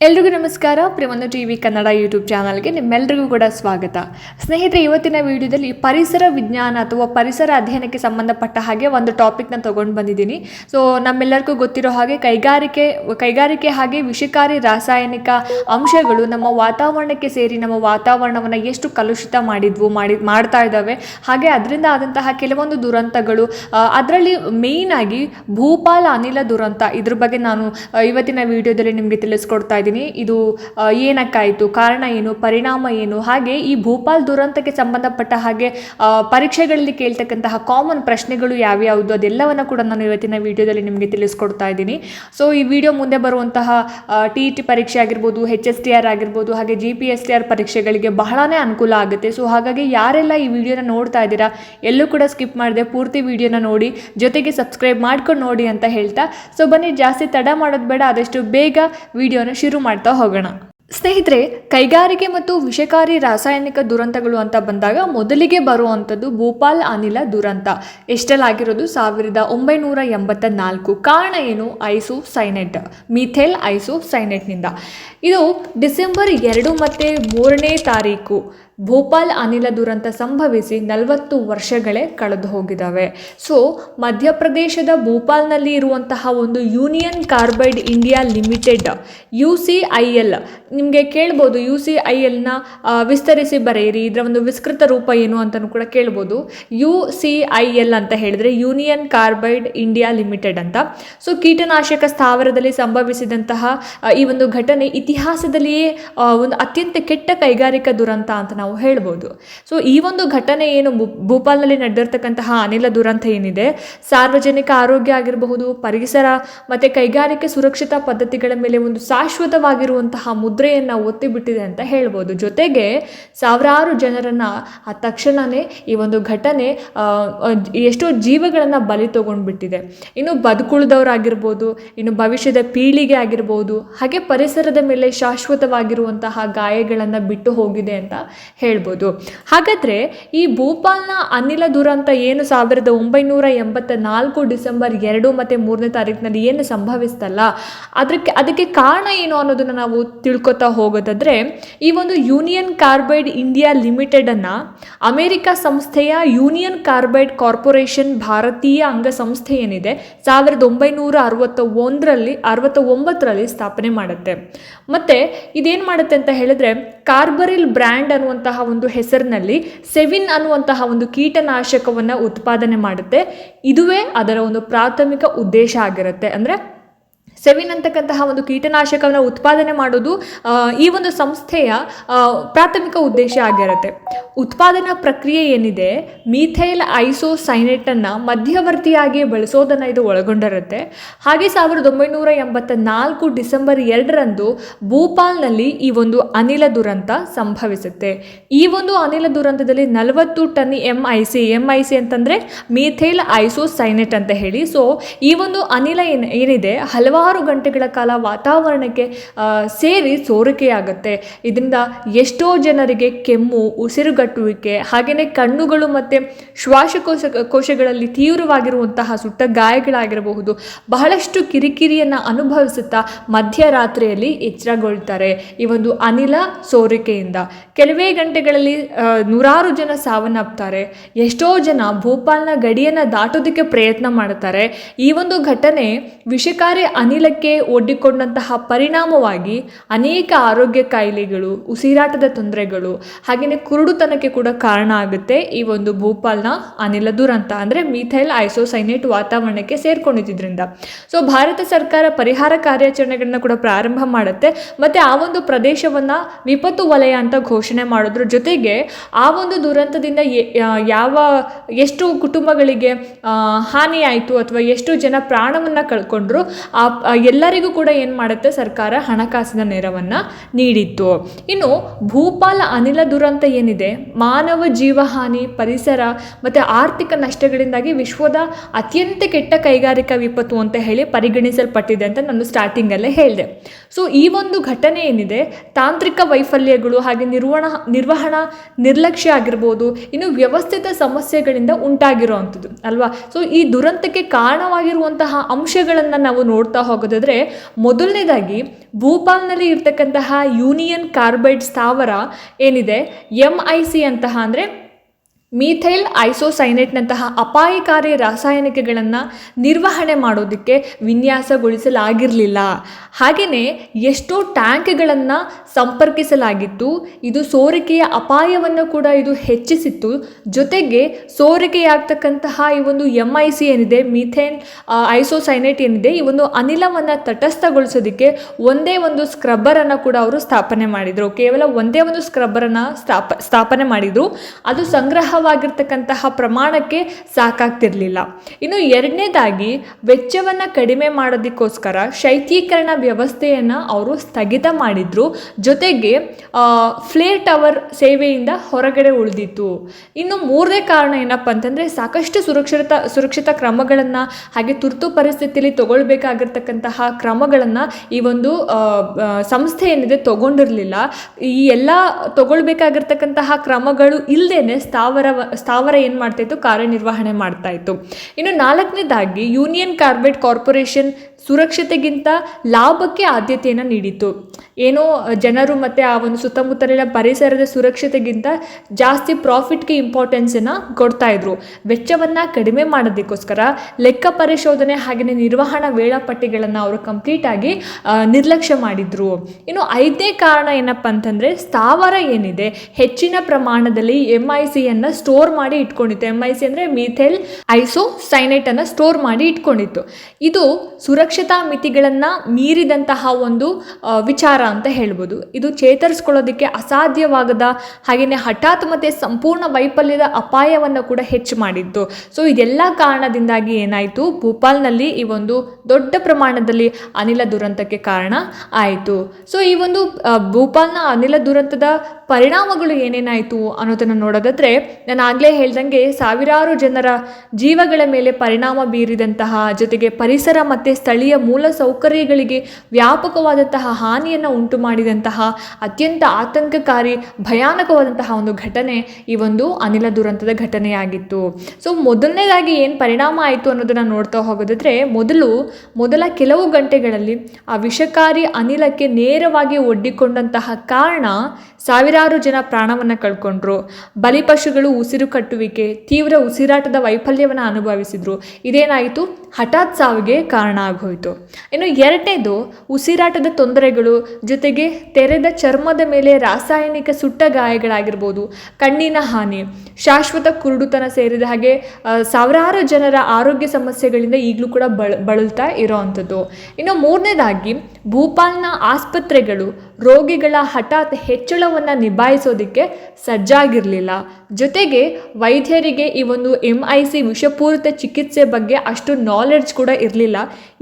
ಎಲ್ರಿಗೂ ನಮಸ್ಕಾರ. ಪ್ರೇಮಂದು ಟಿ ವಿ ಕನ್ನಡ ಯೂಟ್ಯೂಬ್ ಚಾನಲ್ಗೆ ನಿಮ್ಮೆಲ್ಲರಿಗೂ ಕೂಡ ಸ್ವಾಗತ. ಸ್ನೇಹಿತರೆ, ಇವತ್ತಿನ ವಿಡಿಯೋದಲ್ಲಿ ಪರಿಸರ ವಿಜ್ಞಾನ ಅಥವಾ ಪರಿಸರ ಅಧ್ಯಯನಕ್ಕೆ ಸಂಬಂಧಪಟ್ಟ ಹಾಗೆ ಒಂದು ಟಾಪಿಕ್ನ ತೊಗೊಂಡು ಬಂದಿದ್ದೀನಿ. ಸೊ ನಮ್ಮೆಲ್ಲರಿಗೂ ಗೊತ್ತಿರೋ ಹಾಗೆ ಕೈಗಾರಿಕೆ ಕೈಗಾರಿಕೆ ಹಾಗೆ ವಿಷಕಾರಿ ರಾಸಾಯನಿಕ ಅಂಶಗಳು ನಮ್ಮ ವಾತಾವರಣಕ್ಕೆ ಸೇರಿ ನಮ್ಮ ವಾತಾವರಣವನ್ನು ಎಷ್ಟು ಕಲುಷಿತ ಮಾಡಿದ್ವು, ಮಾಡಿ, ಮಾಡ್ತಾ ಇದ್ದಾವೆ. ಹಾಗೆ ಅದರಿಂದ ಆದಂತಹ ಕೆಲವೊಂದು ದುರಂತಗಳು ಅದರಲ್ಲಿ ಮೇಯ್ನ್ ಆಗಿ ಭೂಪಾಲ ಅನಿಲ ದುರಂತ ಇದ್ರ ಬಗ್ಗೆ ನಾನು ಇವತ್ತಿನ ವಿಡಿಯೋದಲ್ಲಿ ನಿಮಗೆ ತಿಳಿಸ್ಕೊಡ್ತಾ ಇದ್ದೀನಿ ಇದು ಏನಕ್ಕಾಯಿತು, ಕಾರಣ ಏನು, ಪರಿಣಾಮ ಏನು, ಹಾಗೆ ಈ ಭೂಪಾಲ್ ದುರಂತಕ್ಕೆ ಸಂಬಂಧಪಟ್ಟ ಹಾಗೆ ಪರೀಕ್ಷೆಗಳಲ್ಲಿ ಕೇಳ್ತಕ್ಕಂತಹ ಕಾಮನ್ ಪ್ರಶ್ನೆಗಳು ಯಾವ್ಯಾವುದು ಅದೆಲ್ಲವನ್ನ ಕೂಡ ನಾನು ಇವತ್ತಿನ ವಿಡಿಯೋದಲ್ಲಿ ನಿಮಗೆ ತಿಳಿಸ್ಕೊಡ್ತಾ ಇದ್ದೀನಿ. ಸೊ ಈ ವಿಡಿಯೋ ಮುಂದೆ ಬರುವಂತಹ ಟಿ ಟಿ ಪರೀಕ್ಷೆ ಆಗಿರ್ಬೋದು ಹೆಚ್ ಎಸ್ ಟಿ ಆರ್ ಆಗಿರ್ಬೋದು, ಹಾಗೆ G P S T R ಪರೀಕ್ಷೆಗಳಿಗೆ ಬಹಳನೇ ಅನುಕೂಲ ಆಗುತ್ತೆ. ಸೊ ಹಾಗಾಗಿ ಯಾರೆಲ್ಲ ಈ ವಿಡಿಯೋನ ನೋಡ್ತಾ ಇದ್ದೀರಾ, ಎಲ್ಲೂ ಕೂಡ ಸ್ಕಿಪ್ ಮಾಡಿದೆ ಪೂರ್ತಿ ವಿಡಿಯೋನ ನೋಡಿ, ಜೊತೆಗೆ ಸಬ್ಸ್ಕ್ರೈಬ್ ಮಾಡ್ಕೊಂಡು ನೋಡಿ ಅಂತ ಹೇಳ್ತಾ. ಸೊ ಬನ್ನಿ, ಜಾಸ್ತಿ ತಡ ಮಾಡೋದು ಬೇಡ, ಆದಷ್ಟು ಬೇಗ ವಿಡಿಯೋನ ಶುರು ಮಾಡ್ತಾ ಹೋಗೋಣ. ಸ್ನೇಹಿತರೆ, ಕೈಗಾರಿಕೆ ಮತ್ತು ವಿಷಕಾರಿ ರಾಸಾಯನಿಕ ದುರಂತಗಳು ಅಂತ ಬಂದಾಗ ಮೊದಲಿಗೆ ಬರುವಂಥದ್ದು ಭೂಪಾಲ್ ಅನಿಲ ದುರಂತ. ಎಷ್ಟಲ್ಲಾಗಿರೋದು? ಸಾವಿರದ ಒಂಬೈನೂರ ಎಂಬತ್ತ ನಾಲ್ಕು ಕಾರಣ ಏನು? ಐಸೋ ಸೈನೆಟ್ ಮಿಥೇಲ್ ಐಸೋ ಸೈನೆಟ್ನಿಂದ ಇದು ಡಿಸೆಂಬರ್ ಎರಡು ಮತ್ತು ಮೂರನೇ ತಾರೀಕು. ಭೋಪಾಲ್ ಅನಿಲ ದುರಂತ ಸಂಭವಿಸಿ ನಲವತ್ತು ವರ್ಷಗಳೇ ಕಳೆದು ಹೋಗಿದ್ದಾವೆ. ಸೊ, ಮಧ್ಯಪ್ರದೇಶದ ಭೋಪಾಲ್ನಲ್ಲಿ ಇರುವಂತಹ ಒಂದು Union Carbide India Limited, U C I L, ನಿಮಗೆ ಕೇಳ್ಬೋದು, ಯು ಸಿ ಐ ಎಲ್ನ ವಿಸ್ತರಿಸಿ ಬರೆಯಿರಿ, ಇದರ ಒಂದು ವಿಸ್ತೃತ ರೂಪ ಏನು ಅಂತಲೂ ಕೂಡ ಕೇಳ್ಬೋದು. ಯು ಸಿ ಐ ಎಲ್ ಅಂತ ಹೇಳಿದ್ರೆ ಯೂನಿಯನ್ ಕಾರ್ಬೈಡ್ ಇಂಡಿಯಾ ಲಿಮಿಟೆಡ್ ಅಂತ. ಸೊ, ಕೀಟನಾಶಕ ಸ್ಥಾವರದಲ್ಲಿ ಸಂಭವಿಸಿದಂತಹ ಈ ಒಂದು ಘಟನೆ ಇತಿಹಾಸದಲ್ಲಿಯೇ ಒಂದು ಅತ್ಯಂತ ಕೆಟ್ಟ ಕೈಗಾರಿಕಾ ದುರಂತ ಅಂತ ನಾವು ಹೇಳ್ಬೋದು. ಸೊ ಈ ಒಂದು ಘಟನೆ ಏನು ಭೂಪಾಲ್ನಲ್ಲಿ ನಡೆದಿರ್ತಕ್ಕಂತಹ ಅನಿಲ ದುರಂತ ಏನಿದೆ, ಸಾರ್ವಜನಿಕ ಆರೋಗ್ಯ ಆಗಿರಬಹುದು, ಪರಿಸರ ಮತ್ತು ಕೈಗಾರಿಕೆ ಸುರಕ್ಷತಾ ಪದ್ಧತಿಗಳ ಮೇಲೆ ಒಂದು ಶಾಶ್ವತವಾಗಿರುವಂತಹ ಮುದ್ರೆಯನ್ನು ಒತ್ತಿಬಿಟ್ಟಿದೆ ಅಂತ ಹೇಳ್ಬೋದು. ಜೊತೆಗೆ ಸಾವಿರಾರು ಜನರನ್ನು ಆ ತಕ್ಷಣವೇ ಈ ಒಂದು ಘಟನೆ ಎಷ್ಟೋ ಜೀವಗಳನ್ನು ಬಲಿ ತಗೊಂಡ್ಬಿಟ್ಟಿದೆ. ಇನ್ನು ಬದುಕುಳಿದವರಾಗಿರ್ಬೋದು, ಇನ್ನು ಭವಿಷ್ಯದ ಪೀಳಿಗೆ ಆಗಿರ್ಬೋದು, ಹಾಗೆ ಪರಿಸರದ ಮೇಲೆ ಶಾಶ್ವತವಾಗಿರುವಂತಹ ಗಾಯಗಳನ್ನು ಬಿಟ್ಟು ಹೋಗಿದೆ ಅಂತ ಹೇಳ್ಬೋದು. ಹಾಗಾದರೆ ಈ ಭೂಪಾಲ್ನ ಅನಿಲ ದುರಂತ ಏನು ಸಾವಿರದ ಒಂಬೈನೂರ ಎಂಬತ್ತ ನಾಲ್ಕು ಡಿಸೆಂಬರ್ ಎರಡು ಮತ್ತು ಮೂರನೇ ತಾರೀಕಿನಲ್ಲಿ ಏನು ಸಂಭವಿಸ್ತಲ್ಲ? ಅದಕ್ಕೆ ಅದಕ್ಕೆ ಕಾರಣ ಏನು ಅನ್ನೋದನ್ನು ನಾವು ತಿಳ್ಕೊತಾ ಹೋಗೋದಾದರೆ, ಈ ಒಂದು ಯೂನಿಯನ್ ಕಾರ್ಬೈಡ್ ಇಂಡಿಯಾ ಲಿಮಿಟೆಡನ್ನು ಅಮೆರಿಕ ಸಂಸ್ಥೆಯ ಯೂನಿಯನ್ ಕಾರ್ಬೈಡ್ ಕಾರ್ಪೊರೇಷನ್ ಭಾರತೀಯ ಅಂಗಸಂಸ್ಥೆ ಏನಿದೆ, ಸಾವಿರದ ಒಂಬೈನೂರ ಅರವತ್ತ ಒಂದರಲ್ಲಿ ಅರವತ್ತ ಒಂಬತ್ತರಲ್ಲಿ ಸ್ಥಾಪನೆ ಮಾಡುತ್ತೆ. ಮತ್ತು ಇದೇನು ಮಾಡುತ್ತೆ ಅಂತ ಹೇಳಿದ್ರೆ, ಕಾರ್ಬರಿಲ್ ಬ್ರ್ಯಾಂಡ್ ಅನ್ನುವಂತಹ ಒಂದು ಹೆಸರಿನಲ್ಲಿ ಸೆವಿನ್ ಅನ್ನುವಂತಹ ಒಂದು ಕೀಟನಾಶಕವನ್ನು ಉತ್ಪಾದನೆ ಮಾಡುತ್ತೆ. ಇದುವೇ ಅದರ ಒಂದು ಪ್ರಾಥಮಿಕ ಉದ್ದೇಶ ಆಗಿರುತ್ತೆ. ಅಂದರೆ ಸೆವಿನ್ ಅಂತಕ್ಕಂತಹ ಒಂದು ಕೀಟನಾಶಕವನ್ನು ಉತ್ಪಾದನೆ ಮಾಡೋದು ಈ ಒಂದು ಸಂಸ್ಥೆಯ ಪ್ರಾಥಮಿಕ ಉದ್ದೇಶ ಆಗಿರುತ್ತೆ. ಉತ್ಪಾದನಾ ಪ್ರಕ್ರಿಯೆ ಏನಿದೆ, ಮೀಥೈಲ್ ಐಸೋಸೈನೆಟನ್ನು ಮಧ್ಯವರ್ತಿಯಾಗಿ ಬಳಸೋದನ್ನು ಇದು ಒಳಗೊಂಡಿರುತ್ತೆ. ಹಾಗೆ ಸಾವಿರದ ಒಂಬೈನೂರ ಎಂಬತ್ತ ನಾಲ್ಕು ಡಿಸೆಂಬರ್ ಎರಡರಂದು ಭೂಪಾಲ್ನಲ್ಲಿ ಈ ಒಂದು ಅನಿಲ ದುರಂತ ಸಂಭವಿಸುತ್ತೆ. ಈ ಒಂದು ಅನಿಲ ದುರಂತದಲ್ಲಿ ನಲವತ್ತು ton M I C, M I C ಅಂತಂದರೆ ಮೀಥೈಲ್ ಐಸೋಸೈನೆಟ್ ಅಂತ ಹೇಳಿ. ಸೊ ಈ ಒಂದು ಅನಿಲ ಏನ್, ಏನಿದೆ, ಹಲವಾರು ಗಂಟೆಗಳ ಕಾಲ ವಾತಾವರಣಕ್ಕೆ ಸೇರಿ ಸೋರಿಕೆಯಾಗುತ್ತೆ. ಇದರಿಂದ ಎಷ್ಟೋ ಜನರಿಗೆ ಕೆಮ್ಮು, ಉಸಿರುಗಟ್ಟುವಿಕೆ ಹಾಗೆಯೇ ಕಣ್ಣುಗಳು ಮತ್ತು ಶ್ವಾಸಕೋಶ, ಕೋಶಗಳಲ್ಲಿ ತೀವ್ರವಾಗಿರುವಂತಹ ಸುಟ್ಟ ಗಾಯಗಳಾಗಿರಬಹುದು. ಬಹಳಷ್ಟು ಕಿರಿಕಿರಿಯನ್ನು ಅನುಭವಿಸುತ್ತಾ ಮಧ್ಯರಾತ್ರಿಯಲ್ಲಿ ಎಚ್ಚರಗೊಳ್ತಾರೆ ಈ ಒಂದು ಅನಿಲ ಸೋರಿಕೆಯಿಂದ. ಕೆಲವೇ ಗಂಟೆಗಳಲ್ಲಿ ನೂರಾರು ಜನ ಸಾವನ್ನಪ್ಪುತ್ತಾರೆ ಎಷ್ಟೋ ಜನ ಭೋಪಾಲ್ನ ಗಡಿಯನ್ನು ದಾಟೋದಕ್ಕೆ ಪ್ರಯತ್ನ ಮಾಡ್ತಾರೆ. ಈ ಒಂದು ಘಟನೆ ವಿಷಕಾರಿ ಅನಿಲಕ್ಕೆ ಒಡ್ಡಿಕೊಂಡಂತಹ ಪರಿಣಾಮವಾಗಿ ಅನೇಕ ಆರೋಗ್ಯ ಕಾಯಿಲೆಗಳು, ಉಸಿರಾಟದ ತೊಂದರೆಗಳು, ಹಾಗೆಯೇ ಕುರುಡುತನಕ್ಕೆ ಕೂಡ ಕಾರಣ ಆಗುತ್ತೆ ಈ ಒಂದು ಭೋಪಾಲ್ನ ಅನಿಲ ದುರಂತ ಅಂದರೆ ಮೀಥೈಲ್ ಐಸೋಸೈನೇಟ್ ವಾತಾವರಣಕ್ಕೆ ಸೇರ್ಕೊಂಡಿದ್ದರಿಂದ ಸೊ ಭಾರತ ಸರ್ಕಾರ ಪರಿಹಾರ ಕಾರ್ಯಾಚರಣೆಗಳನ್ನ ಕೂಡ ಪ್ರಾರಂಭ ಮಾಡುತ್ತೆ. ಮತ್ತು ಆ ಒಂದು ಪ್ರದೇಶವನ್ನು ವಿಪತ್ತು ವಲಯ ಅಂತ ಘೋಷಣೆ ಮಾಡೋದ್ರ ಜೊತೆಗೆ ಆ ಒಂದು ದುರಂತದಿಂದ ಯಾವ, ಎಷ್ಟು ಕುಟುಂಬಗಳಿಗೆ ಹಾನಿಯಾಯಿತು ಅಥವಾ ಎಷ್ಟು ಜನ ಪ್ರಾಣವನ್ನು ಕಳ್ಕೊಂಡ್ರು, ಆ ಎಲ್ಲರಿಗೂ ಕೂಡ ಏನು ಮಾಡುತ್ತೆ? ಸರ್ಕಾರ ಹಣಕಾಸಿನ ನೆರವನ್ನು ನೀಡಿತ್ತು. ಇನ್ನು ಭೂಪಾಲ ಅನಿಲ ದುರಂತ ಏನಿದೆ? ಮಾನವ ಜೀವಹಾನಿ, ಪರಿಸರ ಮತ್ತು ಆರ್ಥಿಕ ನಷ್ಟಗಳಿಂದಾಗಿ ವಿಶ್ವದ ಅತ್ಯಂತ ಕೆಟ್ಟ ಕೈಗಾರಿಕಾ ವಿಪತ್ತು ಅಂತ ಹೇಳಿ ಪರಿಗಣಿಸಲ್ಪಟ್ಟಿದೆ ಅಂತ ನಾನು ಸ್ಟಾರ್ಟಿಂಗಲ್ಲೇ ಹೇಳಿದೆ. ಸೊ ಈ ಒಂದು ಘಟನೆ ಏನಿದೆ? ತಾಂತ್ರಿಕ ವೈಫಲ್ಯಗಳು ಹಾಗೆ ನಿರ್ವಹಣ, ನಿರ್ವಹಣಾ ನಿರ್ಲಕ್ಷ್ಯ ಆಗಿರ್ಬೋದು, ಇನ್ನು ವ್ಯವಸ್ಥಿತ ಸಮಸ್ಯೆಗಳಿಂದ ಉಂಟಾಗಿರುವಂಥದ್ದು ಅಲ್ವಾ? ಸೊ ಈ ದುರಂತಕ್ಕೆ ಕಾರಣವಾಗಿರುವಂತಹ ಅಂಶಗಳನ್ನು ನಾವು ನೋಡ್ತಾ ಹೋಗೋದಾದ್ರೆ ಮೊದಲನೇದಾಗಿ ಭೂಪಾಲ್ನಲ್ಲಿ ಇರ್ತಕ್ಕಂತಹ ಯೂನಿಯನ್ ಕಾರ್ಬೈಡ್ ಸ್ಥಾವರ ಏನಿದೆ? ಎಂ ಐ ಸಿ ಅಂತಹ ಅಂದರೆ ಮೀಥೈಲ್ ಐಸೋಸೈನೇಟ್ನಂತಹ ಅಪಾಯಕಾರಿ ರಾಸಾಯನಿಕಗಳನ್ನು ನಿರ್ವಹಣೆ ಮಾಡೋದಕ್ಕೆ ವಿನ್ಯಾಸಗೊಳಿಸಲಾಗಿರಲಿಲ್ಲ. ಹಾಗೆಯೇ ಎಷ್ಟೋ ಟ್ಯಾಂಕ್ಗಳನ್ನು ಸಂಪರ್ಕಿಸಲಾಗಿತ್ತು. ಇದು ಸೋರಿಕೆಯ ಅಪಾಯವನ್ನು ಕೂಡ ಇದು ಹೆಚ್ಚಿಸಿತ್ತು. ಜೊತೆಗೆ ಸೋರಿಕೆಯಾಗ್ತಕ್ಕಂತಹ ಈ ಒಂದು ಎಂ ಐ ಸಿ ಏನಿದೆ, ಮೀಥೇನ್ ಐಸೋಸೈನೇಟ್ ಏನಿದೆ, ಈ ಒಂದು ಅನಿಲವನ್ನು ತಟಸ್ಥಗೊಳಿಸೋದಕ್ಕೆ ಒಂದೇ ಒಂದು ಸ್ಕ್ರಬ್ಬರನ್ನು ಕೂಡ ಅವರು ಸ್ಥಾಪನೆ ಮಾಡಿದರು. ಕೇವಲ ಒಂದೇ ಒಂದು ಸ್ಕ್ರಬ್ಬರನ್ನು ಸ್ಥಾಪ, ಸ್ಥಾಪನೆ ಮಾಡಿದರು. ಅದು ಸಂಗ್ರಹವಾಗಿರ್ತಕ್ಕಂತಹ ಪ್ರಮಾಣಕ್ಕೆ ಸಾಕಾಗ್ತಿರ್ಲಿಲ್ಲ. ಇನ್ನು ಎರಡನೇದಾಗಿ, ವೆಚ್ಚವನ್ನು ಕಡಿಮೆ ಮಾಡೋದಕ್ಕೋಸ್ಕರ ಶೈತ್ಯೀಕರಣ ವ್ಯವಸ್ಥೆಯನ್ನು ಅವರು ಸ್ಥಗಿತ ಮಾಡಿದ್ರು. ಜೊತೆಗೆ ಫ್ಲೇರ್ ಟವರ್ ಸೇವೆಯಿಂದ ಹೊರಗಡೆ ಉಳಿದಿತ್ತು. ಇನ್ನು ಮೂರನೇ ಕಾರಣ ಏನಪ್ಪ ಅಂತಂದರೆ, ಸಾಕಷ್ಟು ಸುರಕ್ಷಿತ ಸುರಕ್ಷಿತ ಕ್ರಮಗಳನ್ನು ಹಾಗೆ ತುರ್ತು ಪರಿಸ್ಥಿತಿಯಲ್ಲಿ ತಗೊಳ್ಬೇಕಾಗಿರ್ತಕ್ಕಂತಹ ಕ್ರಮಗಳನ್ನು ಈ ಒಂದು ಸಂಸ್ಥೆ ಏನಿದೆ ತಗೊಂಡಿರಲಿಲ್ಲ. ಈ ಎಲ್ಲ ತಗೊಳ್ಬೇಕಾಗಿರ್ತಕ್ಕಂತಹ ಕ್ರಮಗಳು ಇಲ್ಲದೇನೆ ಸ್ಥಾವರ ಸ್ಥಾವರ ಏನು ಮಾಡ್ತಾಯಿತ್ತು ಕಾರ್ಯನಿರ್ವಹಣೆ ಮಾಡ್ತಾ ಇತ್ತು. ಇನ್ನು ನಾಲ್ಕನೇದಾಗಿ ಯೂನಿಯನ್ ಕಾರ್ಬೈಡ್ ಕಾರ್ಪೊರೇಷನ್ ಸುರಕ್ಷತೆಗಿಂತ ಲಾಭಕ್ಕೆ ಆದ್ಯತೆಯನ್ನು ನೀಡಿತು ಏನೋ ಜನರು ಮತ್ತು ಆ ಒಂದು ಸುತ್ತಮುತ್ತಲಿನ ಪರಿಸರದ ಸುರಕ್ಷತೆಗಿಂತ ಜಾಸ್ತಿ ಪ್ರಾಫಿಟ್ಗೆ ಇಂಪಾರ್ಟೆನ್ಸನ್ನು ಕೊಡ್ತಾ ಇದ್ರು. ವೆಚ್ಚವನ್ನು ಕಡಿಮೆ ಮಾಡೋದಕ್ಕೋಸ್ಕರ ಲೆಕ್ಕ ಪರಿಶೋಧನೆ ಹಾಗೆಯೇ ನಿರ್ವಹಣಾ ವೇಳಾಪಟ್ಟಿಗಳನ್ನು ಅವರು ಕಂಪ್ಲೀಟಾಗಿ ಆಗಿ ನಿರ್ಲಕ್ಷ್ಯ ಮಾಡಿದ್ರು. ಇನ್ನು ಐದನೇ ಕಾರಣ ಏನಪ್ಪ ಅಂತಂದರೆ ಸ್ಥಾವರ ಏನಿದೆ? ಹೆಚ್ಚಿನ ಪ್ರಮಾಣದಲ್ಲಿ ಎಂ ಐ ಸಿಯನ್ನು ಸ್ಟೋರ್ ಮಾಡಿ ಇಟ್ಕೊಂಡಿತ್ತು. ಎಂ ಐ ಸಿ ಅಂದರೆ ಮೀಥೆಲ್ ಐಸೋ ಸೈನೈಟನ್ನು ಸ್ಟೋರ್ ಮಾಡಿ ಇಟ್ಕೊಂಡಿತ್ತು. ಇದು ಸುರಕ್ಷತಾ ಮಿತಿಗಳನ್ನು ಮೀರಿದಂತಹ ಒಂದು ವಿಚಾರ ಅಂತ ಹೇಳ್ಬೋದು. ಇದು ಚೇತರಿಸ್ಕೊಳ್ಳೋದಕ್ಕೆ ಅಸಾಧ್ಯವಾಗದ ಹಾಗೆಯೇ ಹಠಾತ್ ಮತ್ತು ಸಂಪೂರ್ಣ ವೈಫಲ್ಯದ ಅಪಾಯವನ್ನು ಕೂಡ ಹೆಚ್ಚು ಮಾಡಿತ್ತು. ಸೊ ಇದೆಲ್ಲ ಕಾರಣದಿಂದಾಗಿ ಏನಾಯಿತು? ಭೂಪಾಲ್ನಲ್ಲಿ ಈ ಒಂದು ದೊಡ್ಡ ಪ್ರಮಾಣದಲ್ಲಿ ಅನಿಲ ದುರಂತಕ್ಕೆ ಕಾರಣ ಆಯಿತು. ಸೊ ಈ ಒಂದು ಭೂಪಾಲ್ನ ಅನಿಲ ದುರಂತದ ಪರಿಣಾಮಗಳು ಏನೇನಾಯಿತು ಅನ್ನೋದನ್ನು ನೋಡೋದಾದ್ರೆ, ನಾನು ಆಗಲೇ ಹೇಳ್ದಂಗೆ ಸಾವಿರಾರು ಜನರ ಜೀವಗಳ ಮೇಲೆ ಪರಿಣಾಮ ಬೀರಿದಂತಹ ಜೊತೆಗೆ ಪರಿಸರ ಮತ್ತು ಸ್ಥಳೀಯ ಮೂಲ ಸೌಕರ್ಯಗಳಿಗೆ ವ್ಯಾಪಕವಾದಂತಹ ಹಾನಿಯನ್ನು ಉಂಟು ಮಾಡಿದಂತಹ ಅತ್ಯಂತ ಆತಂಕಕಾರಿ, ಭಯಾನಕವಾದಂತಹ ಒಂದು ಘಟನೆ ಈ ಒಂದು ಅನಿಲ ದುರಂತದ ಘಟನೆಯಾಗಿತ್ತು. ಸೊ ಮೊದಲನೇದಾಗಿ ಏನು ಪರಿಣಾಮ ಆಯಿತು ಅನ್ನೋದನ್ನು ನೋಡ್ತಾ ಹೋಗೋದಾದರೆ, ಮೊದಲು, ಮೊದಲ ಕೆಲವು ಗಂಟೆಗಳಲ್ಲಿ ಆ ವಿಷಕಾರಿ ಅನಿಲಕ್ಕೆ ನೇರವಾಗಿ ಒಡ್ಡಿಕೊಂಡಂತಹ ಕಾರಣ ಸಾವಿರಾರು ಜನ ಪ್ರಾಣವನ್ನು ಕಳ್ಕೊಂಡ್ರು. ಬಲಿಪಶುಗಳು ಉಸಿರು ಕಟ್ಟುವಿಕೆ, ತೀವ್ರ ಉಸಿರಾಟದ ವೈಫಲ್ಯವನ್ನು ಅನುಭವಿಸಿದ್ರು. ಇದೇನಾಯಿತು? ಹಠಾತ್ ಸಾವಿಗೆ ಕಾರಣ ಆಗೋಯಿತು. ಇನ್ನು ಎರಡನೇದು, ಉಸಿರಾಟದ ತೊಂದರೆಗಳು. ಜೊತೆಗೆ ತೆರೆದ ಚರ್ಮದ ಮೇಲೆ ರಾಸಾಯನಿಕ ಸುಟ್ಟ ಗಾಯಗಳಾಗಿರ್ಬೋದು, ಕಣ್ಣಿನ ಹಾನಿ. ಶಾಶ್ವತ ಕುರುಡುತನ ಸೇರಿದ ಹಾಗೆ ಸಾವಿರಾರು ಜನರ ಆರೋಗ್ಯ ಸಮಸ್ಯೆಗಳಿಂದ ಈಗಲೂ ಕೂಡ ಬಳ, ಬಳಲ್ತಾ ಇರೋ ಅಂಥದ್ದು. ಇನ್ನು ಮೂರನೇದಾಗಿ, ಭೂಪಾಲ್ನ ಆಸ್ಪತ್ರೆಗಳು ರೋಗಿಗಳ ಹಠಾತ್ ಹೆಚ್ಚಳವನ್ನು ನಿಭಾಯಿಸೋದಕ್ಕೆ ಸಜ್ಜಾಗಿರಲಿಲ್ಲ. ಜೊತೆಗೆ ವೈದ್ಯರಿಗೆ ಈ ಒಂದು ಎಂ ಐ ಸಿ ವಿಷಪೂರಿತ ಚಿಕಿತ್ಸೆ ಬಗ್ಗೆ ಅಷ್ಟು ನಾಲೆಡ್ಜ್ ಕೂಡ ಇರಲಿಲ್ಲ.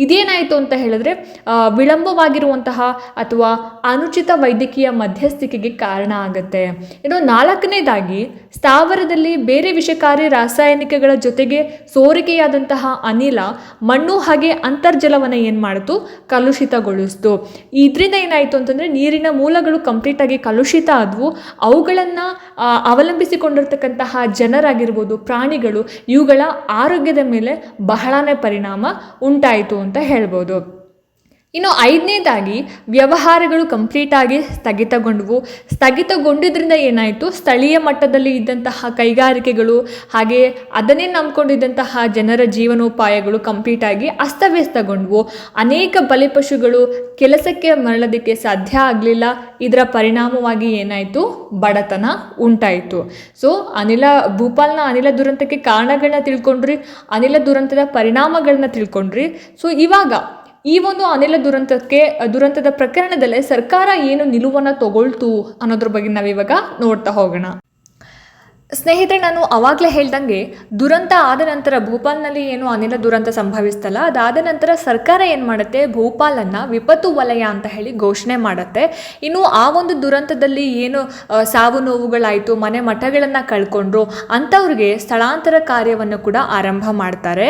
ಇದೇನಾಯಿತು ಅಂತ ಹೇಳಿದ್ರೆ ವಿಳಂಬವಾಗಿರುವಂತಹ ಅಥವಾ ಅನುಚಿತ ವೈದ್ಯಕೀಯ ಮಧ್ಯಸ್ಥಿಕೆಗೆ ಕಾರಣ ಆಗುತ್ತೆ. ಇನ್ನು ನಾಲ್ಕನೇದಾಗಿ, ಸ್ಥಾವರದಲ್ಲಿ ಬೇರೆ ವಿಷಕಾರಿ ರಾಸಾಯನಿಕಗಳ ಜೊತೆಗೆ ಸೋರಿಕೆಯಾದಂತಹ ಅನಿಲ ಮಣ್ಣು ಹಾಗೆ ಅಂತರ್ಜಲವನ್ನು ಏನು ಮಾಡಿತು? ಕಲುಷಿತಗೊಳಿಸ್ತು. ಇದರಿಂದ ಏನಾಯಿತು ಅಂತಂದರೆ, ನೀರಿನ ಮೂಲಗಳು ಕಂಪ್ಲೀಟಾಗಿ ಕಲುಷಿತ ಆದವು. ಅವುಗಳನ್ನು ಅವಲಂಬಿಸಿಕೊಂಡಿರ್ತಕ್ಕಂತಹ ಜನರಾಗಿರ್ಬೋದು, ಪ್ರಾಣಿಗಳು ಇವುಗಳ ಆರೋಗ್ಯದ ಮೇಲೆ ಬಹಳನೇ ಪರಿಣಾಮ ಉಂಟಾಯಿತು ಅಂತ ಹೇಳ್ಬೋದು. ಇನ್ನು ಐದನೇದಾಗಿ ವ್ಯವಹಾರಗಳು ಕಂಪ್ಲೀಟಾಗಿ ಸ್ಥಗಿತಗೊಂಡವು. ಸ್ಥಗಿತಗೊಂಡಿದ್ದರಿಂದ ಏನಾಯಿತು? ಸ್ಥಳೀಯ ಮಟ್ಟದಲ್ಲಿ ಇದ್ದಂತಹ ಕೈಗಾರಿಕೆಗಳು ಹಾಗೆ ಅದನ್ನೇ ನಂಬ್ಕೊಂಡಿದ್ದಂತಹ ಜನರ ಜೀವನೋಪಾಯಗಳು ಕಂಪ್ಲೀಟಾಗಿ ಅಸ್ತವ್ಯಸ್ತಗೊಂಡವು. ಅನೇಕ ಬಲಿಪಶುಗಳು ಕೆಲಸಕ್ಕೆ ಮರಳೋದಕ್ಕೆ ಸಾಧ್ಯ ಆಗಲಿಲ್ಲ. ಇದರ ಪರಿಣಾಮವಾಗಿ ಏನಾಯಿತು? ಬಡತನ ಉಂಟಾಯಿತು. ಸೊ ಅನಿಲ, ಭೂಪಾಲ್ನ ಅನಿಲ ದುರಂತಕ್ಕೆ ಕಾರಣಗಳನ್ನ ತಿಳ್ಕೊಂಡ್ರಿ, ಅನಿಲ ದುರಂತದ ಪರಿಣಾಮಗಳನ್ನ ತಿಳ್ಕೊಂಡ್ರಿ. ಸೊ ಇವಾಗ ಈ ಒಂದು ಅನಿಲ ದುರಂತಕ್ಕೆ, ದುರಂತದ ಪ್ರಕರಣದಲ್ಲೇ ಸರ್ಕಾರ ಏನು ನಿಲುವನ್ನು ತಗೊಳ್ತು ಅನ್ನೋದ್ರ ಬಗ್ಗೆ ನಾವಿವಾಗ ನೋಡ್ತಾ ಹೋಗೋಣ. ಸ್ನೇಹಿತರೆ, ನಾನು ಅವಾಗಲೇ ಹೇಳ್ದಂಗೆ ದುರಂತ ಆದ ನಂತರ ಭೋಪಾಲ್ನಲ್ಲಿ ಏನು ಅನಿಲ ದುರಂತ ಸಂಭವಿಸ್ತಲ್ಲ, ಅದಾದ ನಂತರ ಸರ್ಕಾರ ಏನು ಮಾಡುತ್ತೆ? ಭೋಪಾಲನ್ನು ವಿಪತ್ತು ವಲಯ ಅಂತ ಹೇಳಿ ಘೋಷಣೆ ಮಾಡುತ್ತೆ. ಇನ್ನು ಆ ಒಂದು ದುರಂತದಲ್ಲಿ ಏನು ಸಾವು ನೋವುಗಳಾಯಿತು, ಮನೆ ಮಠಗಳನ್ನು ಕಳ್ಕೊಂಡ್ರು ಅಂಥವ್ರಿಗೆ ಸ್ಥಳಾಂತರ ಕಾರ್ಯವನ್ನು ಕೂಡ ಆರಂಭ ಮಾಡ್ತಾರೆ.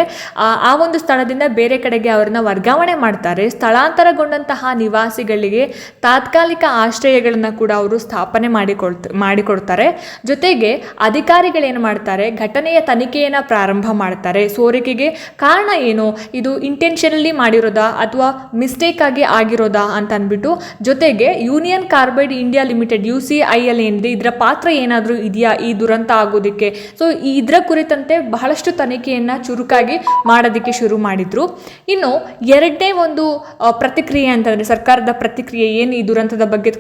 ಆ ಒಂದು ಸ್ಥಳದಿಂದ ಬೇರೆ ಕಡೆಗೆ ಅವ್ರನ್ನ ವರ್ಗಾವಣೆ ಮಾಡ್ತಾರೆ. ಸ್ಥಳಾಂತರಗೊಂಡಂತಹ ನಿವಾಸಿಗಳಿಗೆ ತಾತ್ಕಾಲಿಕ ಆಶ್ರಯಗಳನ್ನು ಕೂಡ ಅವರು ಸ್ಥಾಪನೆ ಮಾಡಿಕೊಳ್ತ, ಮಾಡಿಕೊಡ್ತಾರೆ. ಜೊತೆಗೆ ಅಧಿಕಾರಿಗಳೇನು ಮಾಡ್ತಾರೆ? ಘಟನೆಯ ತನಿಖೆಯನ್ನು ಪ್ರಾರಂಭ ಮಾಡ್ತಾರೆ. ಸೋರಿಕೆಗೆ ಕಾರಣ ಏನು? ಇದು ಇಂಟೆನ್ಷನಲಿ ಮಾಡಿರೋದಾ? ಅಥವಾ ಮಿಸ್ಟೇಕ್ ಆಗಿ ಆಗಿರೋದಾ ಅಂತ ಅಂದ್ಬಿಟ್ಟು, ಜೊತೆಗೆ Union Carbide India Limited U C I L ಏನಿದೆ, ಇದರ ಪಾತ್ರ ಏನಾದರೂ ಇದೆಯಾ ಈ ದುರಂತ ಆಗೋದಕ್ಕೆ? ಸೊ, ಇದರ ಕುರಿತಂತೆ ಬಹಳಷ್ಟು ತನಿಖೆಯನ್ನು ಚುರುಕಾಗಿ ಮಾಡೋದಕ್ಕೆ ಶುರು ಮಾಡಿದ್ರು. ಇನ್ನು ಎರಡನೇ ಒಂದು ಪ್ರತಿಕ್ರಿಯೆ ಅಂತಂದರೆ ಸರ್ಕಾರದ ಪ್ರತಿಕ್ರಿಯೆ ಏನು ಈ ದುರಂತದ ಬಗ್ಗೆ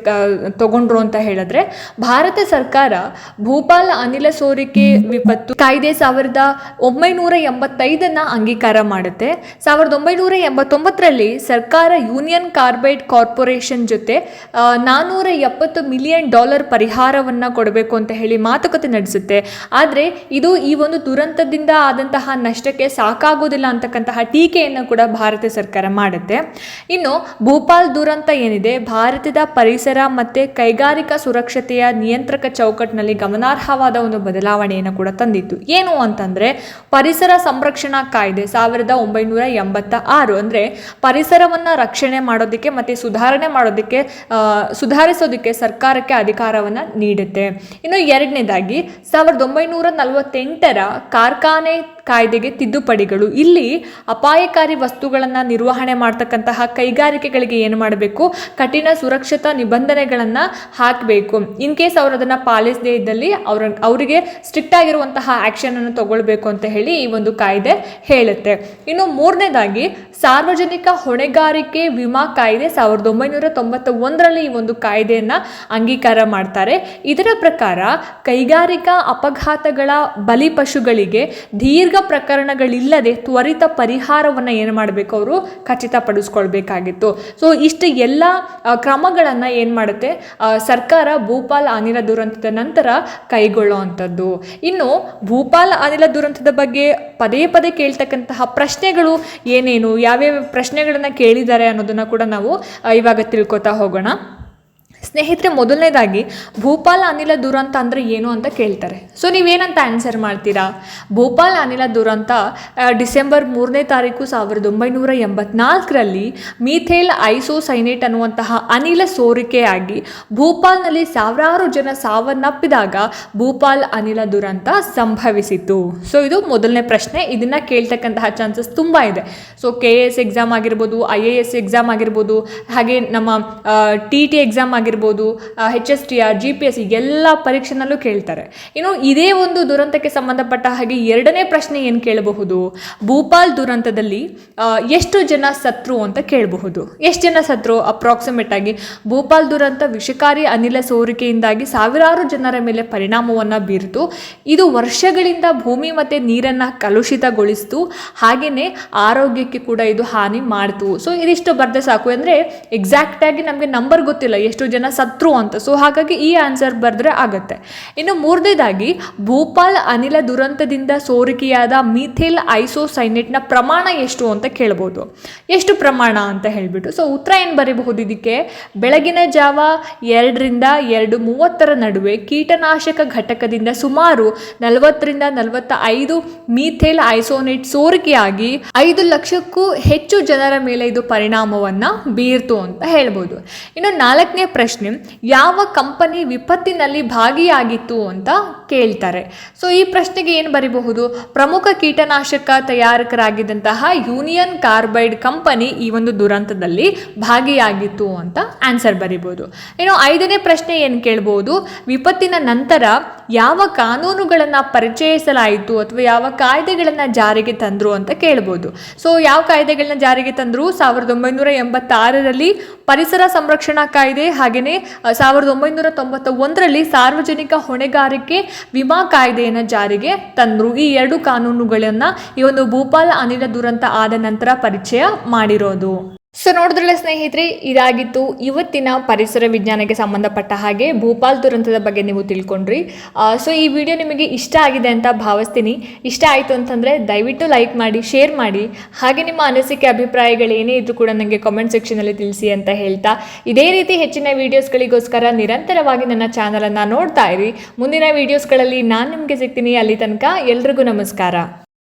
ತಗೊಂಡ್ರು ಅಂತ ಹೇಳಿದ್ರೆ, ಭಾರತ ಸರ್ಕಾರ ಭೂಪಾಲ್ ಅನಿಲ ಸೋರಿಕೆ ವಿಪತ್ತು ಕಾಯ್ದೆ ಸಾವಿರದ ಒಂಬೈನೂರ ಎಂಬತ್ತೈದನ್ನ ಅಂಗೀಕಾರ ಮಾಡುತ್ತೆ. ಸಾವಿರದ ಒಂಬೈನೂರ ಎಂಬತ್ತೊಂಬತ್ತರಲ್ಲಿ ಸರ್ಕಾರ ಯೂನಿಯನ್ ಕಾರ್ಬೈಡ್ ಕಾರ್ಪೊರೇಷನ್ ಜೊತೆ ನಾನ್ನೂರ ಎಪ್ಪತ್ತು ಮಿಲಿಯನ್ ಡಾಲರ್ ಪರಿಹಾರವನ್ನು ಕೊಡಬೇಕು ಅಂತ ಹೇಳಿ ಮಾತುಕತೆ ನಡೆಸುತ್ತೆ. ಆದರೆ ಇದು ಈ ಒಂದು ದುರಂತದಿಂದ ಆದಂತಹ ನಷ್ಟಕ್ಕೆ ಸಾಕಾಗೋದಿಲ್ಲ ಅಂತಕ್ಕಂತಹ ಟೀಕೆಯನ್ನು ಕೂಡ ಭಾರತ ಸರ್ಕಾರ ಮಾಡುತ್ತೆ. ಇನ್ನು ಭೂಪಾಲ್ ದುರಂತ ಏನಿದೆ, ಭಾರತದ ಪರಿಸರ ಮತ್ತು ಕೈಗಾರಿಕಾ ಸುರಕ್ಷತೆಯ ನಿಯಂತ್ರಕ ಚೌಕಟ್ಟಿನಲ್ಲಿ ಗಮನಾರ್ಹವಾದ ಒಂದು ಬದಲಾವಣೆಯನ್ನು ಕೂಡ ತಂದಿತ್ತು. ಏನು ಅಂತಂದರೆ, ಪರಿಸರ ಸಂರಕ್ಷಣಾ ಕಾಯ್ದೆ ಸಾವಿರದ ಒಂಬೈನೂರ ಎಂಬತ್ತ ಆರು ಅಂದರೆ ಪರಿಸರವನ್ನು ರಕ್ಷಣೆ ಮಾಡೋದಕ್ಕೆ ಮತ್ತು ಸುಧಾರಣೆ ಮಾಡೋದಕ್ಕೆ ಸುಧಾರಿಸೋದಕ್ಕೆ ಸರ್ಕಾರಕ್ಕೆ ಅಧಿಕಾರವನ್ನು ನೀಡುತ್ತೆ. ಇನ್ನು ಎರಡನೇದಾಗಿ, ಸಾವಿರದ ಒಂಬೈನೂರ ನಲವತ್ತೆಂಟರ ಕಾರ್ಖಾನೆ ಕಾಯ್ದೆಗೆ ತಿದ್ದುಪಡಿಗಳು. ಇಲ್ಲಿ ಅಪಾಯಕಾರಿ ವಸ್ತುಗಳನ್ನು ನಿರ್ವಹಣೆ ಮಾಡ್ತಕ್ಕಂತಹ ಕೈಗಾರಿಕೆಗಳಿಗೆ ಏನು ಮಾಡಬೇಕು? ಕಠಿಣ ಸುರಕ್ಷತಾ ನಿಬಂಧನೆಗಳನ್ನು ಹಾಕಬೇಕು. ಇನ್ ಕೇಸ್ ಅವರು ಅದನ್ನು ಪಾಲಿಸದೇ ಇದ್ದಲ್ಲಿ ಅವ್ರ ಅವರಿಗೆ ಸ್ಟ್ರಿಕ್ಟ್ ಆಗಿರುವಂತಹ ಆ್ಯಕ್ಷನನ್ನು ತಗೊಳ್ಬೇಕು ಅಂತ ಹೇಳಿ ಈ ಒಂದು ಕಾಯ್ದೆ ಹೇಳುತ್ತೆ. ಇನ್ನು ಮೂರನೇದಾಗಿ ಸಾರ್ವಜನಿಕ ಹೊಣೆಗಾರಿಕೆ ವಿಮಾ ಕಾಯ್ದೆ ಸಾವಿರದ ಒಂಬೈನೂರ ತೊಂಬತ್ತ ಒಂದರಲ್ಲಿ ಈ ಒಂದು ಕಾಯ್ದೆಯನ್ನು ಅಂಗೀಕಾರ ಮಾಡ್ತಾರೆ. ಇದರ ಪ್ರಕಾರ ಕೈಗಾರಿಕಾ ಅಪಘಾತಗಳ ಬಲಿಪಶುಗಳಿಗೆ ದೀರ್ಘ ಪ್ರಕರಣಗಳಿಲ್ಲದೆ ತ್ವರಿತ ಪರಿಹಾರವನ್ನು ಏನು ಮಾಡಬೇಕು ಅವರು? ಖಚಿತಪಡಿಸ್ಕೊಳ್ಬೇಕಾಗಿತ್ತು ಸೊ ಇಷ್ಟು ಎಲ್ಲ ಕ್ರಮಗಳನ್ನು ಏನು ಮಾಡುತ್ತೆ? ಸರ್ಕಾರ ಭೂಪಾಲ್ ಅನಿಲ ದುರಂತದ ನಂತರ ಕೈಗೊಳ್ಳುವಂಥದ್ದು ಇನ್ನು, ಭೂಪಾಲ್ ಅನಿಲ ದುರಂತದ ಬಗ್ಗೆ ಪದೇ ಪದೇ ಕೇಳ್ತಕ್ಕಂತಹ ಪ್ರಶ್ನೆಗಳು ಏನೇನು? ಯಾವ್ಯಾವ ಪ್ರಶ್ನೆಗಳನ್ನು ಕೇಳಿದ್ದಾರೆ ಅನ್ನೋದನ್ನು ಕೂಡ ನಾವು ಇವಾಗ ತಿಳ್ಕೊತಾ ಹೋಗೋಣ. ಸ್ನೇಹಿತರೆ, ಮೊದಲನೇದಾಗಿ ಭೂಪಾಲ್ ಅನಿಲ ದುರಂತ ಅಂದರೆ ಏನು ಅಂತ ಕೇಳ್ತಾರೆ. ಸೊ ನೀವೇನಂತ ಆನ್ಸರ್ ಮಾಡ್ತೀರಾ? ಭೂಪಾಲ್ ಅನಿಲ ದುರಂತ ಡಿಸೆಂಬರ್ ಮೂರನೇ ತಾರೀಕು ಸಾವಿರದ ಒಂಬೈನೂರ ಎಂಬತ್ನಾಲ್ಕರಲ್ಲಿ ಮೀಥೇಲ್ ಐಸೋಸೈನೇಟ್ ಅನ್ನುವಂತಹ ಅನಿಲ ಸೋರಿಕೆಯಾಗಿ ಭೂಪಾಲ್ನಲ್ಲಿ ಸಾವಿರಾರು ಜನ ಸಾವನ್ನಪ್ಪಿದಾಗ ಭೂಪಾಲ್ ಅನಿಲ ದುರಂತ ಸಂಭವಿಸಿತು ಸೊ ಇದು ಮೊದಲನೇ ಪ್ರಶ್ನೆ. ಇದನ್ನು ಕೇಳ್ತಕ್ಕಂತಹ ಚಾನ್ಸಸ್ ತುಂಬ ಇದೆ. So K A S exam ಆಗಿರ್ಬೋದು ಐ ಎ ಎಸ್ ಎಕ್ಸಾಮ್ ಆಗಿರ್ಬೋದು, ಹಾಗೆ ನಮ್ಮ ಟಿ ಟಿ ಎಕ್ಸಾಮ್ ಆಗಿರ್ಬೋದು H S T R G P S ಎಲ್ಲ ಪರೀಕ್ಷೆನಲ್ಲೂ ಕೇಳ್ತಾರೆ. ಇನ್ನು ಇದೇ ಒಂದು ದುರಂತಕ್ಕೆ ಸಂಬಂಧಪಟ್ಟ ಹಾಗೆ ಎರಡನೇ ಪ್ರಶ್ನೆ ಏನು ಕೇಳಬಹುದು? ಭೂಪಾಲ್ ದುರಂತದಲ್ಲಿ ಎಷ್ಟು ಜನ ಸತ್ರು ಅಂತ ಕೇಳಬಹುದು. ಎಷ್ಟು ಜನ ಸತ್ರು? ಅಪ್ರಾಕ್ಸಿಮೇಟ್ ಆಗಿ ಭೂಪಾಲ್ ದುರಂತ ವಿಷಕಾರಿ ಅನಿಲ ಸೋರಿಕೆಯಿಂದಾಗಿ ಸಾವಿರಾರು ಜನರ ಮೇಲೆ ಪರಿಣಾಮವನ್ನು ಬೀರಿತು. ಇದು ವರ್ಷಗಳಿಂದ ಭೂಮಿ ಮತ್ತು ನೀರನ್ನು ಕಲುಷಿತಗೊಳಿಸಿತು. ಹಾಗೆಯೇ ಆರೋಗ್ಯಕ್ಕೆ ಕೂಡ ಇದು ಹಾನಿ ಮಾಡ್ತು. ಸೊ ಇದಿಷ್ಟು ಬರ್ದೆ ಸಾಕು. ಅಂದರೆ ಎಕ್ಸಾಕ್ಟಾಗಿ ನಮಗೆ ನಂಬರ್ ಗೊತ್ತಿಲ್ಲ. ಎಷ್ಟು ಜನ ಸತ್ರು ಅಂತ. ಸೊ ಹಾಗಾಗಿ ಈ ಆನ್ಸರ್ ಬರೆದ್ರೆ ಆಗುತ್ತೆ. ಇನ್ನು ಮೂರನೇದಾಗಿ, ಭೂಪಾಲ್ ಅನಿಲ ದುರಂತದಿಂದ ಸೋರಿಕೆಯಾದ ಮೀಥೇಲ್ ಐಸೋಸೈನೇಟ್ನ ಪ್ರಮಾಣ ಎಷ್ಟು ಅಂತ ಕೇಳ್ಬೋದು. ಎಷ್ಟು ಪ್ರಮಾಣ ಅಂತ ಹೇಳಿಬಿಟ್ಟು. ಸೊ ಉತ್ತರ ಏನು ಬರೀಬಹುದು ಇದಕ್ಕೆ? ಬೆಳಗಿನ ಜಾವ ಎರಡರಿಂದ ಎರಡು ಮೂವತ್ತರ ನಡುವೆ ಕೀಟನಾಶಕ ಘಟಕದಿಂದ ಸುಮಾರು ನಲವತ್ತರಿಂದ ನಲವತ್ತ ಐದು ಮೀಥೇಲ್ ಐಸೋನೇಟ್ ಸೋರಿಕೆಯಾಗಿ ಐದು ಲಕ್ಷಕ್ಕೂ ಹೆಚ್ಚು ಜನರ ಮೇಲೆ ಇದು ಪರಿಣಾಮವನ್ನು ಬೀರ್ತು ಅಂತ ಹೇಳ್ಬೋದು. ಇನ್ನು ನಾಲ್ಕನೇ ಪ್ರಶ್ನೆ, ಯಾವ ಕಂಪನಿ ವಿಪತ್ತಿನಲ್ಲಿ ಭಾಗಿಯಾಗಿತ್ತು ಅಂತ ಕೇಳ್ತಾರೆ. ಸೊ ಈ ಪ್ರಶ್ನೆಗೆ ಏನು ಬರಿಬಹುದು? ಪ್ರಮುಖ ಕೀಟನಾಶಕ ತಯಾರಕರಾಗಿದ್ದಂತಹ ಯೂನಿಯನ್ ಕಾರ್ಬೈಡ್ ಕಂಪನಿ ಈ ಒಂದು ದುರಂತದಲ್ಲಿ ಭಾಗಿಯಾಗಿತ್ತು ಅಂತ ಆನ್ಸರ್ ಬರಿಬೋದು ಇನ್ನು ಐದನೇ ಪ್ರಶ್ನೆ ಏನು ಕೇಳ್ಬೋದು ವಿಪತ್ತಿನ ನಂತರ ಯಾವ ಕಾನೂನುಗಳನ್ನು ಪರಿಚಯಿಸಲಾಯಿತು ಅಥವಾ ಯಾವ ಕಾಯ್ದೆಗಳನ್ನು ಜಾರಿಗೆ ತಂದರು ಅಂತ ಕೇಳ್ಬೋದು. ಸೊ ಯಾವ ಕಾಯ್ದೆಗಳನ್ನ ಜಾರಿಗೆ ತಂದರು? ಸಾವಿರದ ಒಂಬೈನೂರ ಎಂಬತ್ತಾರರಲ್ಲಿ ಪರಿಸರ ಸಂರಕ್ಷಣಾ ಕಾಯ್ದೆ ಹಾಗೆಯೇ ಸಾವಿರದ ಒಂಬೈನೂರ ತೊಂಬತ್ತ ಒಂದರಲ್ಲಿ ಸಾರ್ವಜನಿಕ ಹೊಣೆಗಾರಿಕೆ ವಿಮಾ ಕಾಯ್ದೆಯನ್ನು ಜಾರಿಗೆ ತಂದರು. ಈ ಎರಡು ಕಾನೂನುಗಳನ್ನು ಈ ಒಂದು ಭೂಪಾಲ್ ಅನಿಲ ದುರಂತ ಆದ ನಂತರ ಪರಿಚಯ ಮಾಡಿರೋದು. ಸೊ ನೋಡಿದ್ರಲ್ಲ ಸ್ನೇಹಿತರೆ, ಇದಾಗಿತ್ತು ಇವತ್ತಿನ ಪರಿಸರ ವಿಜ್ಞಾನಕ್ಕೆ ಸಂಬಂಧಪಟ್ಟ ಹಾಗೆ ಭೂಪಾಲ್ ದುರಂತದ ಬಗ್ಗೆ ನೀವು ತಿಳ್ಕೊಂಡ್ರಿ. ಸೊ ಈ ವಿಡಿಯೋ ನಿಮಗೆ ಇಷ್ಟ ಆಗಿದೆ ಅಂತ ಭಾವಿಸ್ತೀನಿ. ಇಷ್ಟ ಆಯಿತು ಅಂತಂದರೆ ದಯವಿಟ್ಟು ಲೈಕ್ ಮಾಡಿ, ಶೇರ್ ಮಾಡಿ. ಹಾಗೆ ನಿಮ್ಮ ಅನಿಸಿಕೆ, ಅಭಿಪ್ರಾಯಗಳು ಏನೇ ಇದ್ರೂ ಕೂಡ ನನಗೆ ಕಾಮೆಂಟ್ ಸೆಕ್ಷನಲ್ಲಿ ತಿಳಿಸಿ ಅಂತ ಹೇಳ್ತಾ. ಇದೇ ರೀತಿ ಹೆಚ್ಚಿನ ವೀಡಿಯೋಸ್ಗಳಿಗೋಸ್ಕರ ನಿರಂತರವಾಗಿ ನನ್ನ ಚಾನಲನ್ನು ನೋಡ್ತಾ ಇರಿ. ಮುಂದಿನ ವೀಡಿಯೋಸ್ಗಳಲ್ಲಿ ನಾನು ನಿಮಗೆ ಸಿಗ್ತೀನಿ. ಅಲ್ಲಿ ತನಕ ಎಲ್ರಿಗೂ ನಮಸ್ಕಾರ.